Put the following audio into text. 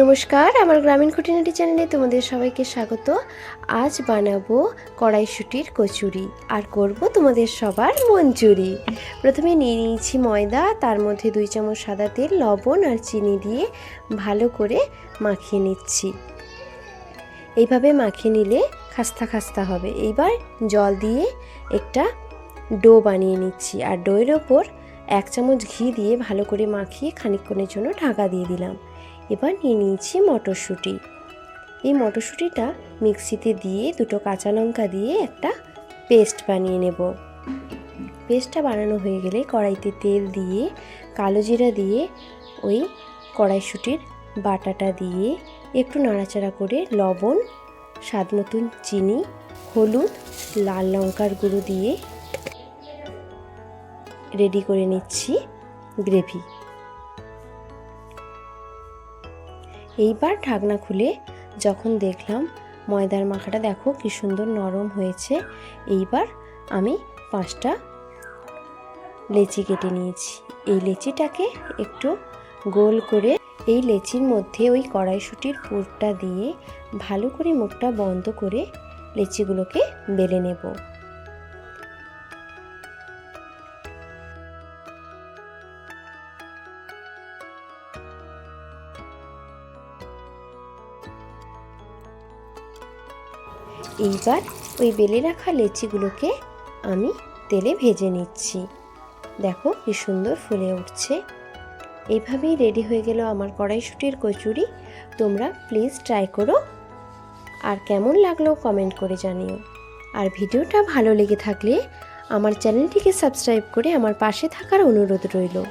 নমস্কার, আমার গ্রামীণ খুঁটিনাটি চ্যানেলে তোমাদের সবাইকে স্বাগত। আজ বানাবো কড়াইশুটির কচুরি আর করব তোমাদের সবার মঞ্চুরি প্রথমে নিয়ে নিয়েছি ময়দা, তার মধ্যে দুই চামচ সাদা তেল, লবণ আর চিনি দিয়ে ভালো করে মাখিয়ে নিচ্ছি। এইভাবে মাখিয়ে নিলে খাস্তা খাস্তা হবে। এইবার জল দিয়ে একটা ডো বানিয়ে নিচ্ছি আর ডোয়ের ওপর এক চামচ ঘি দিয়ে ভালো করে মাখিয়ে খানিকক্ষণের জন্য ঢাকা দিয়ে দিলাম। এবার নিয়ে নিয়েছি মটরশুঁটি। এই মটরশুঁটিটা মিক্সিতে দিয়ে দুটো কাঁচা লঙ্কা দিয়ে একটা পেস্ট বানিয়ে নেব। পেস্টটা বানানো হয়ে গেলে কড়াইতে তেল দিয়ে, কালো জিরা দিয়ে, ওই কড়াইশুঁটির বাটাটা দিয়ে একটু নাড়াচাড়া করে লবণ, স্বাদ মতন চিনি, হলুদ, লাল লঙ্কার গুঁড়ো দিয়ে রেডি করে নিচ্ছি গ্রেভি। এইবার ঢাকনা খুলে যখন দেখলাম ময়দার মাখাটা দেখো কি সুন্দর নরম হয়েছে, এইবার আমি পাঁচটা লেচি কেটে নিয়েছি। এই লেচিটাকে একটু গোল করে এই লেচির মধ্যে ওই কড়াইশুটির পুরটা দিয়ে ভালো করে মুখটা বন্ধ করে লেচিগুলোকে বেলে নেব। এইবার ওই বেলে রাখা লেচিগুলোকে আমি তেলে ভেজে নিচ্ছি। দেখো কি সুন্দর ফুলে উঠছে। এইভাবেই রেডি হয়ে গেল আমার কড়াইশুটির কচুরি। তোমরা প্লিজ ট্রাই করো। আর কেমন লাগল কমেন্ট করে জানিও। আর ভিডিওটা ভালো লেগে থাকলে আমার চ্যানেলটিকে সাবস্ক্রাইব করে আমার পাশে থাকার অনুরোধ রইল।